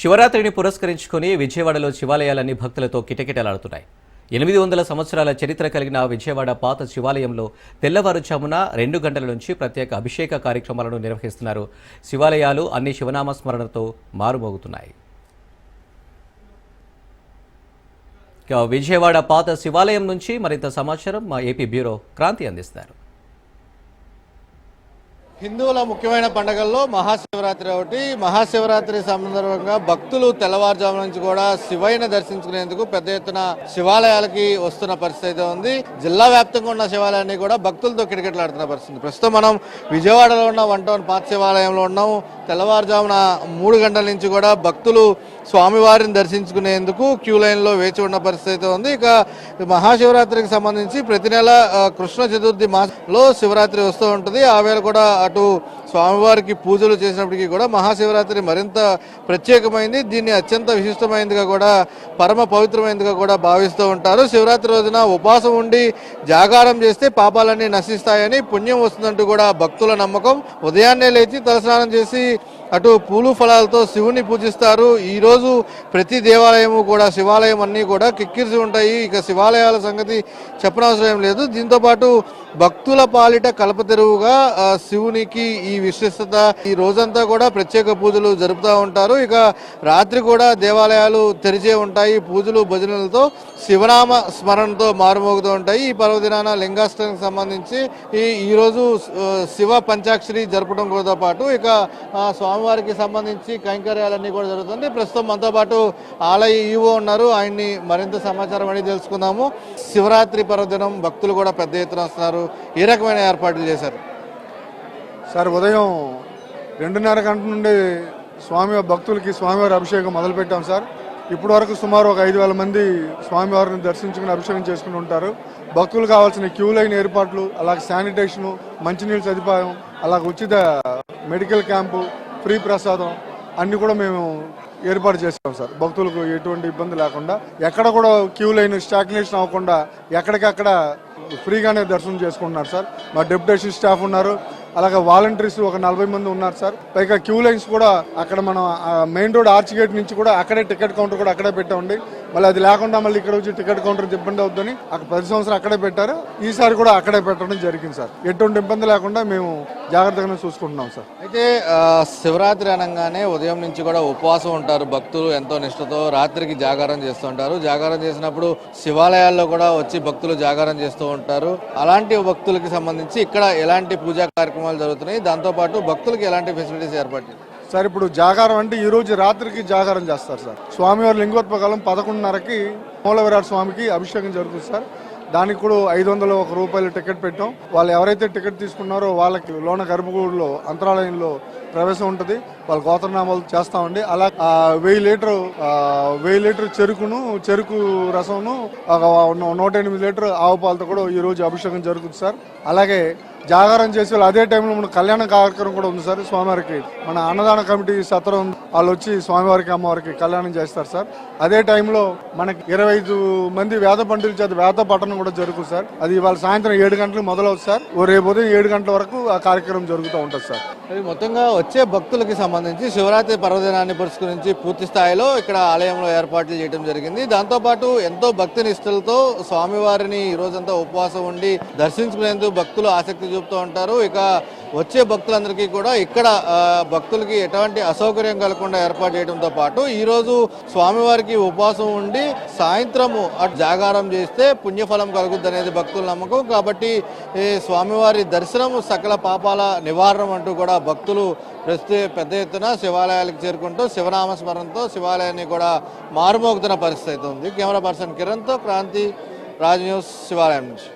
శివరాత్రిని పురస్కరించుకుని విజయవాడలో శివాలయాలన్నీ భక్తులతో కిటకిటలాడుతున్నాయి. ఎనిమిది వందల సంవత్సరాల చరిత్ర కలిగిన విజయవాడ పాత శివాలయంలో తెల్లవారుజామున రెండు గంటల నుంచి ప్రత్యేక అభిషేక కార్యక్రమాలను నిర్వహిస్తున్నారు. శివాలయాలు అన్ని శివనామ స్మరణతో మారుమోగుతున్నాయి విజయవాడ పాత శివాలయం నుంచి మరింత సమాచారం మా ఏపీ బ్యూరో క్రాంతి అందిస్తారు. హిందువుల ముఖ్యమైన పండుగల్లో మహాశివరాత్రి ఒకటి. మహాశివరాత్రి సందర్భంగా భక్తులు తెల్లవారుజాము నుంచి కూడా శివైన దర్శించుకునేందుకు పెద్ద ఎత్తున శివాలయాలకి వస్తున్న పరిస్థితి అయితే ఉంది. జిల్లా వ్యాప్తంగా ఉన్న శివాలయాన్ని కూడా భక్తులతో కిటకిటలాడుతున్న పరిస్థితి. ప్రస్తుతం మనం విజయవాడలో ఉన్న వన్ టౌన్ పాత శివాలయంలో ఉన్నాం. తెల్లవారుజామున మూడు గంటల నుంచి కూడా భక్తులు స్వామివారిని దర్శించుకునేందుకు క్యూ లైన్లో వేచి ఉన్న పరిస్థితి అయితే ఉంది. ఇక మహాశివరాత్రికి సంబంధించి ప్రతి నెల కృష్ణ చతుర్థి మాసంలో శివరాత్రి వస్తూ ఉంటుంది. ఆ వేళ కూడా అటు స్వామివారికి పూజలు చేసినప్పటికీ కూడా మహాశివరాత్రి మరింత ప్రత్యేకమైంది. దీన్ని అత్యంత విశిష్టమైనదిగా కూడా పరమ పవిత్రమైనదిగా కూడా భావిస్తూ ఉంటారు. శివరాత్రి రోజున ఉపాసం ఉండి జాగారం చేస్తే పాపాలన్నీ నశిస్తాయని పుణ్యం వస్తుందంటూ కూడా భక్తుల నమ్మకం. ఉదయాన్నే లేచి తలస్నానం చేసి అటు పూలు ఫలాలతో శివుని పూజిస్తారు. ఈరోజు ప్రతి దేవాలయము కూడా శివాలయం అన్నీ కూడా కిక్కిరిసి ఉంటాయి. ఇక శివాలయాల సంగతి చెప్పనవసరం ఏం లేదు. దీంతో పాటు భక్తుల పాలిట కల్పతెరువుగా శివునికి ఈ విశిష్టత ఈ రోజంతా కూడా ప్రత్యేక పూజలు జరుపుతూ ఉంటారు. ఇక రాత్రి కూడా దేవాలయాలు తెరిచే ఉంటాయి. పూజలు భజనలతో శివనామ స్మరణతో మారుమోగుతూ ఉంటాయి. ఈ పర్వదినాన లింగాష్టానికి సంబంధించి ఈ ఈరోజు శివ పంచాక్షరి జరపడంతో పాటు ఇక స్వామివారికి సంబంధించి కైంకర్యాలన్నీ కూడా జరుగుతుంది. ప్రస్తుతం మనతో పాటు ఆలయ ఈవో ఉన్నారు. ఆయన్ని మరింత సమాచారం అనేది తెలుసుకుందాము. శివరాత్రి పర్వదినం భక్తులు కూడా పెద్ద ఎత్తున వస్తున్నారు. ఏ రకమైన ఏర్పాట్లు చేశారు. సార్ ఉదయం రెండున్నర గంట నుండి స్వామి భక్తులకి స్వామివారి అభిషేకం మొదలుపెట్టాం సార్. ఇప్పటి వరకు సుమారు ఒక ఐదు వేల మంది స్వామివారిని దర్శించుకుని అభిషేకం చేసుకుని ఉంటారు. భక్తులు కావాల్సిన క్యూ లైన్ ఏర్పాట్లు అలాగే శానిటేషను మంచినీళ్ళ సదుపాయం అలాగే ఉచిత మెడికల్ క్యాంపు ఫ్రీ ప్రసాదం అన్నీ కూడా మేము ఏర్పాటు చేస్తాం సార్. భక్తులకు ఎటువంటి ఇబ్బంది లేకుండా ఎక్కడ కూడా క్యూ లైన్ స్టాగ్నేషన్ అవ్వకుండా ఎక్కడికక్కడ ఫ్రీగానే దర్శనం చేసుకుంటున్నారు సార్. మా డెప్యుటేషన్ స్టాఫ్ ఉన్నారు. అలాగే వాలంటీర్స్ ఒక నలభై మంది ఉన్నారు సార్. పైగా క్యూ లైన్స్ కూడా అక్కడ మనం మెయిన్ రోడ్ ఆర్చ్ గేట్ నుంచి కూడా అక్కడే టికెట్ కౌంటర్ కూడా అక్కడే పెట్టామండి. మళ్ళీ అది లేకుండా మళ్ళీ ఇక్కడ వచ్చి టికెట్ కౌంటర్ ఇబ్బంది అవుతుందని అక్కడ ప్రతి సంవత్సరం అక్కడే పెట్టారు. ఈసారి కూడా అక్కడే పెట్టడం జరిగింది సార్. ఎటువంటి ఇబ్బంది లేకుండా మేము జాగ్రత్తగానే చూసుకుంటున్నాం సార్. అయితే శివరాత్రి అనగానే ఉదయం నుంచి కూడా ఉపవాసం ఉంటారు భక్తులు ఎంతో నిష్ఠతో రాత్రికి జాగారం చేస్తూ ఉంటారు. జాగారం చేసినప్పుడు శివాలయాల్లో కూడా వచ్చి భక్తులు జాగారం చేస్తూ ఉంటారు. అలాంటి భక్తులకి సంబంధించి ఇక్కడ ఎలాంటి పూజా కార్యక్రమాలు జరుగుతున్నాయి? దాంతోపాటు భక్తులకి ఎలాంటి ఫెసిలిటీస్ ఏర్పాటు సార్ ఇప్పుడు జాగారం అంటే ఈ రోజు రాత్రికి జాగారం చేస్తారు సార్. స్వామివారి లింగోత్పకాలం పదకొండున్నరకి మూలవిరాట్ స్వామికి అభిషేకం జరుగుతుంది సార్. దానికి కూడా ఐదు వందల ఒక రూపాయలు టికెట్ పెట్టాం. వాళ్ళు ఎవరైతే టికెట్ తీసుకున్నారో వాళ్ళకి లోన గర్భగుడిలో అంతరాలయంలో ప్రవేశం ఉంటుంది. వాళ్ళ గోత్రనామాలు చేస్తామండి. అలా వెయ్యి లీటర్ వెయ్యి లీటర్ చెరుకును చెరుకు రసంను ఒక నూట ఎనిమిది లీటర్ ఆవు పాలతో కూడా ఈరోజు అభిషేకం జరుగుతుంది సార్. అలాగే జాగారం చేసే వాళ్ళు అదే టైంలో మన కళ్యాణ కార్యక్రమం కూడా ఉంది సార్. స్వామివారికి మన అన్నదాన కమిటీ సత్రం వాళ్ళు వచ్చి స్వామివారికి అమ్మవారికి కళ్యాణం చేస్తారు సార్. అదే టైంలో మనకి ఇరవై ఐదు మంది వేద పండితుల చేత వేద పఠనం కూడా జరుగుతుంది సార్. అది ఇవాళ సాయంత్రం ఏడు గంటలకు మొదలవుతుంది సార్. ఓ రేపు ఉదయం ఏడు గంటల వరకు ఆ కార్యక్రమం జరుగుతూ ఉంటుంది సార్. అది మొత్తంగా వచ్చే భక్తులకి సంబంధించి శివరాత్రి పర్వదినాన్ని పురస్కరించి పూర్తి స్థాయిలో ఇక్కడ ఆలయంలో ఏర్పాట్లు చేయడం జరిగింది. దాంతోపాటు ఎంతో భక్తి నిష్ఠలతో స్వామివారిని ఈ రోజంతా ఉపవాసం ఉండి దర్శించుకునేందుకు భక్తులు ఆసక్తి చూపుతూ ఉంటారు. ఇక వచ్చే భక్తులందరికీ కూడా ఇక్కడ భక్తులకి ఎటువంటి అసౌకర్యం కలగకుండా ఏర్పాటు చేయడంతో పాటు ఈరోజు స్వామివారికి ఉపవాసం ఉండి సాయంత్రము అటు జాగారం చేస్తే పుణ్యఫలం కలుగుద్ది అనేది భక్తుల నమ్మకం. కాబట్టి స్వామివారి దర్శనం సకల పాపాల నివారణం అంటూ కూడా భక్తులు ప్రస్తుత పెద్ద ఎత్తున శివాలయాలకు చేరుకుంటూ శివనామస్మరణతో శివాలయాన్ని కూడా మారుమోగుతున్న పరిస్థితి అయితే ఉంది. కెమెరా పర్సన్ కిరణ్తో క్రాంతి రాజ్ న్యూస్ శివాలయం నుంచి.